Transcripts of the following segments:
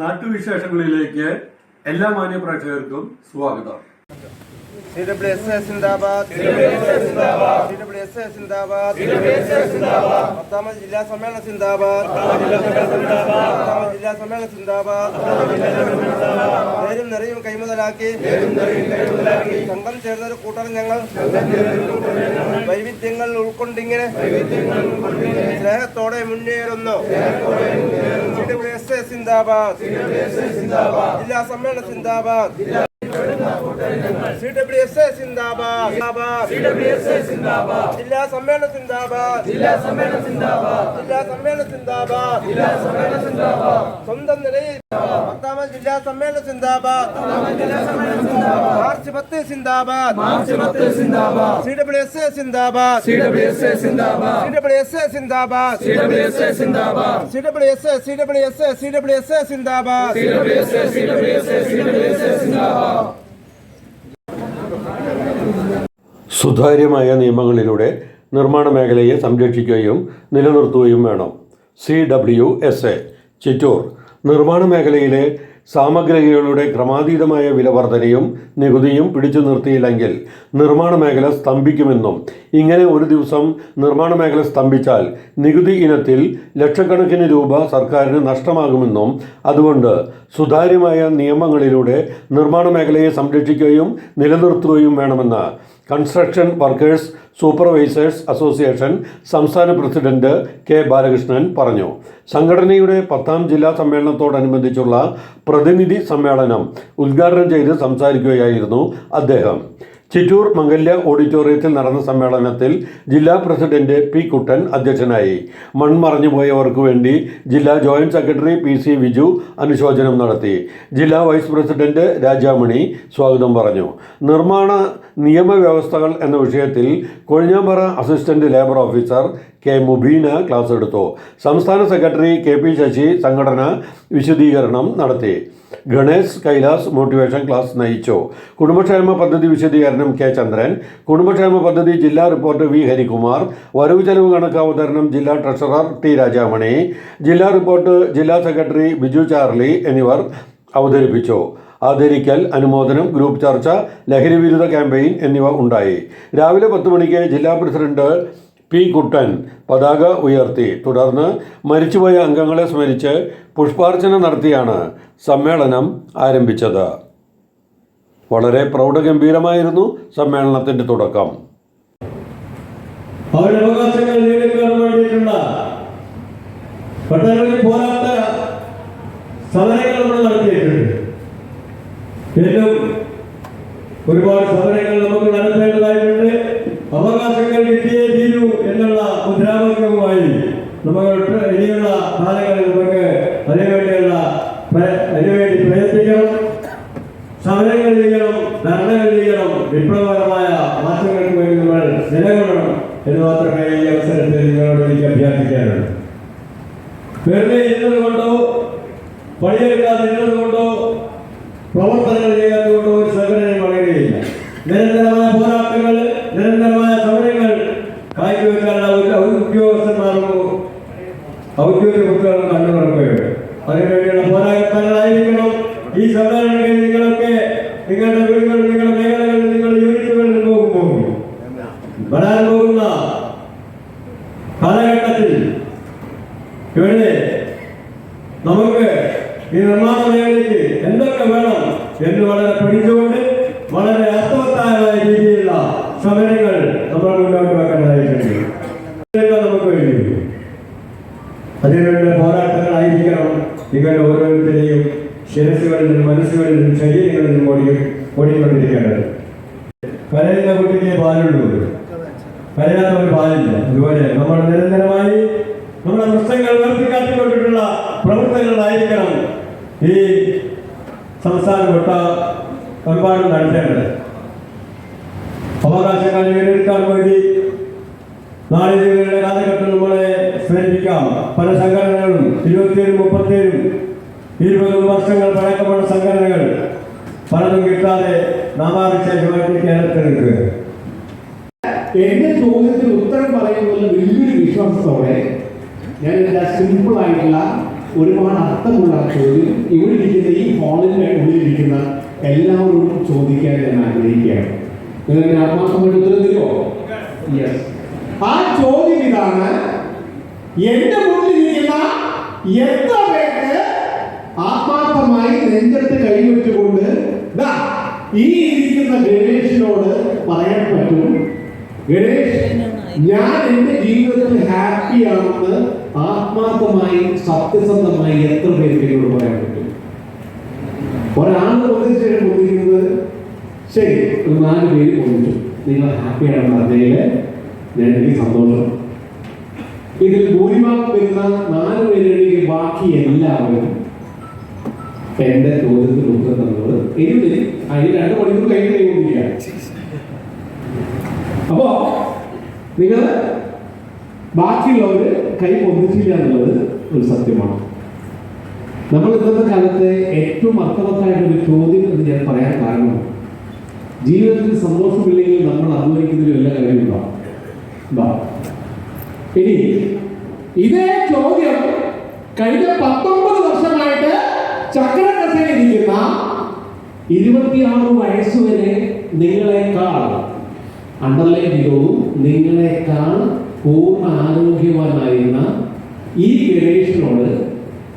നാട്ടുവിശേഷങ്ങളിലേക്ക് എല്ലാ മാന്യപ്രേക്ഷകർക്കും സ്വാഗതം. സി ഡബ്ല്യു എസ് എ സിന്ദാബാദ്. സി ഡബ്ല്യു എസ് എ സിന്ദാബാദ്. പത്താമത് ജില്ലാ സമ്മേളന സിന്ദാബാദ്. പത്താമത് ജില്ലാ സമ്മേളന സിന്ദാബാദ്. നേരും നിറയും കൈമുതലാക്കി. സംഘം ചേർന്നൊരു കൂട്ടർ ഞങ്ങൾ വൈവിധ്യങ്ങൾ ഉൾക്കൊണ്ടിങ്ങനെ സ്നേഹത്തോടെ മുന്നേറുന്നു. സി ഡബ്ല്യു എസ് എ സിന്ദാബാദ്. ജില്ലാ സമ്മേളന സിന്ദാബാദ്. സി ഡബ്ല്യു എസ് എ സിന്ദാബാദ് ജില്ലാ സമ്മേളന സിന്ദാബാദ് ജില്ലാ സമ്മേളന സിന്ദാബാദ് ജില്ലാ സമ്മേളന സിന്ദാബാദ് ജില്ലാ സമ്മേളന സിന്ദാബാദ് സ്വന്തം നിലയിൽ പത്താമത് ജില്ലാ സമ്മേളന സിന്ദാബാദ് മാർച്ച് പത്ത് സിന്ദാബാദ് മാർച്ച് പത്ത് സിന്ദാബാദ് സി ഡബ്ല്യു എസ് എ സിന്ദാബാദ് സി ഡബ്ല്യു എസ് എ സിന്ദാബാദ് സി ഡബ്ല്യു എസ് എ സിന്ദാബാദ് C W S A Zindabad C W S A C W S A C W S A Zindabad C W S A C W S A C W S A സിന്ദാബാദ് സുതാര്യമായ നിയമങ്ങളിലൂടെ നിർമ്മാണ മേഖലയെ സംരക്ഷിക്കുകയും നിലനിർത്തുകയും വേണം. C W S A Chittur. നിർമ്മാണ മേഖലയിലെ സാമഗ്രികളുടെ ക്രമാതീതമായ വിലവർധനയും നികുതിയും പിടിച്ചു നിർത്തിയില്ലെങ്കിൽ നിർമ്മാണ മേഖല സ്തംഭിക്കുമെന്നും ഇങ്ങനെ ഒരു ദിവസം നിർമ്മാണ മേഖല സ്തംഭിച്ചാൽ നികുതി ഇനത്തിൽ ലക്ഷക്കണക്കിന് രൂപ സർക്കാരിന് നഷ്ടമാകുമെന്നും അതുകൊണ്ട് സുതാര്യമായ നിയമങ്ങളിലൂടെ നിർമ്മാണ മേഖലയെ സംരക്ഷിക്കുകയും നിലനിർത്തുകയും വേണമെന്ന് കൺസ്ട്രക്ഷൻ വർക്കേഴ്സ് സൂപ്പർവൈസേഴ്സ് അസോസിയേഷൻ സംസ്ഥാന പ്രസിഡന്റ് കെ ബാലകൃഷ്ണൻ പറഞ്ഞു. സംഘടനയുടെ പത്താം ജില്ലാ സമ്മേളനത്തോടനുബന്ധിച്ചുള്ള പ്രതിനിധി സമ്മേളനം ഉദ്ഘാടനം ചെയ്ത് സംസാരിക്കുകയായിരുന്നു അദ്ദേഹം. ചിറ്റൂർ മംഗല്യ ഓഡിറ്റോറിയത്തിൽ നടന്ന സമ്മേളനത്തിൽ ജില്ലാ പ്രസിഡന്റ് പി കുട്ടൻ അധ്യക്ഷനായി. മൺമറഞ്ഞുപോയവർക്ക് വേണ്ടി ജില്ലാ joint secretary P C Viju അനുശോചനം നടത്തി. ജില്ലാ വൈസ് പ്രസിഡന്റ് രാജാമണി സ്വാഗതം പറഞ്ഞു. നിർമ്മാണ നിയമവ്യവസ്ഥകൾ എന്ന വിഷയത്തിൽ Kozhinjampara assistant labour officer K Mubeena class എടുത്തു. സംസ്ഥാന സെക്രട്ടറി കെ പി ശശി സംഘടന വിശദീകരണം നടത്തി. ഗണേശ് കൈലാസ് മോട്ടിവേഷൻ ക്ലാസ് നയിച്ചു. കുടുംബക്ഷേമ പദ്ധതി വിശദീകരണം കെ ചന്ദ്രൻ. കുടുംബക്ഷേമ പദ്ധതി ജില്ലാ റിപ്പോർട്ടർ വി ഹരികുമാർ. വരവ് ചെലവ് കണക്ക് അവതരണം ജില്ലാ ട്രഷറർ ടി രാജാമണി. ജില്ലാ റിപ്പോർട്ട് ജില്ലാ സെക്രട്ടറി ബിജു ചാർലി എന്നിവർ അവതരിപ്പിച്ചു. ആദരിക്കൽ അനുമോദനം ഗ്രൂപ്പ് ചർച്ച ലഹരി വിരുദ്ധ ക്യാമ്പയിൻ എന്നിവ ഉണ്ടായി. രാവിലെ പത്ത് മണിക്ക് ജില്ലാ പ്രസിഡന്റ് പി കുട്ടൻ പതാക ഉയർത്തി. തുടർന്ന് മരിച്ചുപോയ അംഗങ്ങളെ സ്മരിച്ച് പുഷ്പാർച്ചന നടത്തിയാണ് സമ്മേളനം ആരംഭിച്ചത്. വളരെ പ്രൗഢഗംഭീരമായിരുന്നു സമ്മേളനത്തിന്റെ തുടക്കം. വീണ്ടും ഒരുപാട് സമരങ്ങൾ നമുക്ക് നടത്തേണ്ടതായിട്ടുണ്ട്. അവകാശങ്ങൾ കിട്ടിയേ മുദ്രാവാക്യവുമായി നമുക്ക് ഇനിയുള്ള കാലങ്ങളിൽ നമുക്ക് അതിനുവേണ്ടിയുള്ള അതിനുവേണ്ടി പ്രയത്നിക്കണം സമരങ്ങൾ ചെയ്യണം ധർണകൾ ചെയ്യണം വിപ്ലവകരമായ മാറ്റങ്ങൾക്ക് വേണ്ടി നമ്മൾ നിലകൊള്ളണം എന്ന് മാത്രമേ ഈ അവസരത്തിൽ നിങ്ങളോട് എനിക്ക് അഭ്യർത്ഥിക്കാനുള്ളൂ. വെറുതെ ഇരുന്നത് കൊണ്ടോ പണിയെടുക്കാതെ ഇരുന്നത് കൊണ്ടോ പ്രവർത്തനങ്ങൾ ചെയ്യാത്തത് കൊണ്ടോ ഒരു സംഘടനയും വളരുകയില്ല. നിരന്തരമായ പോരാട്ടങ്ങൾ നിരന്തരമായ സമരങ്ങൾ കാഴ്ചവെക്കാനുള്ള ഒരു ഉദ്യോഗസ്ഥന്മാർക്കോ ഔദ്യോഗിക കുട്ടികളും കണ്ടു നടക്കുകയാണ് അതിനുവേണ്ടിയുള്ള പോരാട്ടങ്ങളായിരിക്കണം ഈ സമ്മേളനങ്ങളിൽ നിങ്ങളൊക്കെ നിങ്ങളുടെ മേഖലകളിൽ നിങ്ങളുടെ യൂണിറ്റുകളിൽ പോകുമ്പോൾ വരാൻ പോകുന്ന കാലഘട്ടത്തിൽ ഇവിടെ നമുക്ക് ഈ നിർമ്മാണ മേഖലയ്ക്ക് എന്തൊക്കെ വേണം എന്ന് വളരെ പഠിച്ചുകൊണ്ട് വളരെ അർത്ഥവത്തായ രീതിയിലുള്ള സമരങ്ങൾ നമ്മൾ മുന്നോട്ട് വെക്കേണ്ടതായിട്ടുണ്ട് ഇതൊക്കെ നമുക്ക് വേണ്ടി അതിനുള്ള പോരാട്ടങ്ങളായിരിക്കണം നിങ്ങളുടെ ഓരോരുത്തരെയും നിന്നും ശരീരങ്ങളിൽ നിന്നും ഓടി ഓടിക്കൊണ്ടിരിക്കേണ്ടത്. കരയുന്ന കുട്ടിക്ക് പാലുള്ളൂ കരയാത്തവർ പാലില്ല. അതുപോലെ നമ്മൾ നിരന്തരമായി നമ്മുടെ പ്രശ്നങ്ങൾ ഉയർത്തിക്കാട്ടിക്കൊണ്ടിട്ടുള്ള പ്രവർത്തനങ്ങളായിരിക്കണം ഈ സംസ്ഥാന ഒട്ട ഒരുപാട് നടത്തേണ്ടത് അവകാശങ്ങൾ നേടിയെടുക്കാൻ വേണ്ടി നാളിതുകളുടെ കാലഘട്ടം നമ്മളെ സ്മരിപ്പിക്കാം. പല സംഘടനകളും ഇരുപത്തിയേഴും മുപ്പത്തിയേഴും ഇരുപതും വർഷങ്ങൾ പഴക്കമുള്ള സംഘടനകൾ പലതും കിട്ടാതെ നാമാവിശേഷമായിട്ട് കേരളത്തിൽ നിൽക്കുക എന്റെ ചോദ്യത്തിന് ഉത്തരം പറയുന്നതിൽ വലിയൊരു വിശ്വാസത്തോടെ ഞാൻ ഇതിന്റെ സിമ്പിൾ ആയിട്ടുള്ള ഒരുപാട് അർത്ഥമുള്ള ചോദ്യം ഇവിടെ ഇരിക്കുന്ന ഈ ഹാളിന്റെ ഉള്ളിലിരിക്കുന്ന എല്ലാവരോടും ചോദിക്കാൻ ഞാൻ ആഗ്രഹിക്കുകയാണ്. നിങ്ങൾ എന്നെ ആത്മാർത്ഥമായിട്ട് ഉത്തരം യെസ് ആ ചോദ്യം ഇതാണ്. എന്റെ മുന്നിലിരിക്കുന്ന എത്ര ആത്മാർത്ഥമായി നെഞ്ചത്ത് കൈവച്ചുകൊണ്ട് ഈ ഇരിക്കുന്ന ഗണേഷിനോട് പറയാൻ പറ്റും ഗണേഷ് ഞാൻ എന്റെ ജീവിതത്തിൽ ഹാപ്പി ആണെന്ന് ആത്മാർത്ഥമായി സത്യസന്ധമായി എത്ര പേർക്ക് പറയാൻ പറ്റും? ഒരാൾ ഒന്നിച്ച് ഒന്നിക്കുന്നത് ശരി ഒരു നാല് പേര് ഒന്നിച്ചു നിങ്ങൾ ഹാപ്പിയാണെന്ന് അറിഞ്ഞതിൽ ഞാൻ എനിക്ക് സന്തോഷം. ഇതിൽ ഭൂരിഭാഗം വരുന്ന നാല് പേരുടെ ബാക്കി എല്ലാവരും എന്റെ ചോദ്യത്തിന് ഉത്തരം തന്നത് എനിക്ക് അതിന് രണ്ട് മണിക്കൂർ കഴിഞ്ഞ് കഴിയുന്നില്ല. അപ്പോ നിങ്ങൾ ബാക്കിയുള്ളവര് കൈ പൊന്നിച്ചില്ല എന്നുള്ളത് ഒരു സത്യമാണ്. നമ്മൾ ഇന്നത്തെ കാലത്ത് ഏറ്റവും അർത്ഥവത്തായിട്ടൊരു ചോദ്യം എന്ന് ഞാൻ പറയാൻ കാരണം ജീവിതത്തിൽ സന്തോഷമില്ലെങ്കിൽ നമ്മൾ അധ്വാനിക്കുന്നതിൽ എല്ലാ കാര്യമുണ്ടോ? ഇനി ഇതേ ചോദ്യം കഴിഞ്ഞ പത്തൊമ്പത് വർഷമായിട്ട് ചക്രകസയിലിരിക്കുന്ന ഇരുപത്തിയാറ് വയസ്സുവരെ നിങ്ങളെക്കാൾ അണ്ടർലൈൻ ചെയ്തോളൂ നിങ്ങളെക്കാൾ പൂർണ ആരോഗ്യവാനായിരുന്ന ഈ ഗണേഷിനോട്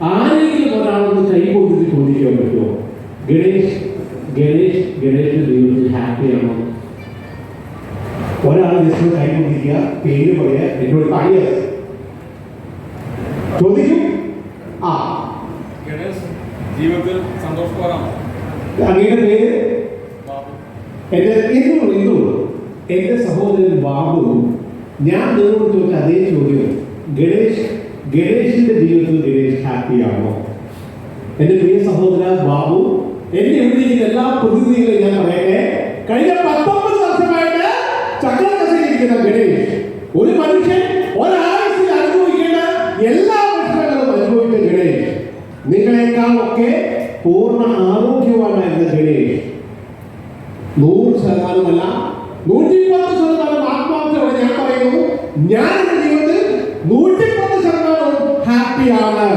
ആരെങ്കിലും ഒരാളൊന്ന് കൈ കൊടുത്ത് ചോദിക്കാൻ പറ്റുമോ? ഗണേഷ് ഗണേഷ് ഗണേഷിന്റെ ജീവിതത്തിൽ ഹാപ്പിയാണോ ഒരാൾ ജസ്റ്റ് കൈ കൊണ്ടിരിക്കുക പേര് പറയുക എന്നോട് പറയുക. ചോദിക്കും? ആ. ഗണേഷ് ജീവിതത്തിൽ സന്തോഷകരമാണോ അങ്ങയുടെ പേര്? എന്റെ ഇന്നും ഇന്നും എന്റെ സഹോദരൻ ബാബു. ഞാൻ നിങ്ങളോട് ചോദിച്ച അതേ ചോദ്യം. ഗണേഷ് ഗണേഷിന്റെ ജീവിതത്തിൽ ഗണേഷ് ഹാപ്പിയാണോ എന്റെ പ്രിയ സഹോദര ബാബു എന്നെ എവിടെയിരിക്കുന്ന എല്ലാ പ്രതിനിധികളും ഞാൻ പറയട്ടെ. കഴിഞ്ഞ പത്തൊമ്പത് വർഷമായിട്ട് ചക്രകസയിലിരിക്കുന്ന ഗണേഷ്. ഒരു മനുഷ്യൻ ഒരാഴ്ചയിൽ പൂർണ ആരോഗ്യവാനായിരുന്ന ഗണേഷ് നൂറ് ശതമാനമല്ല നൂറ്റി പത്ത് ശതമാനം ആത്മാർത്ഥയോടെ ഞാൻ പറയുന്നു ഞാൻ എന്റെ ജീവിതത്തിൽ നൂറ്റി പത്ത് ഹാപ്പിയാണ്.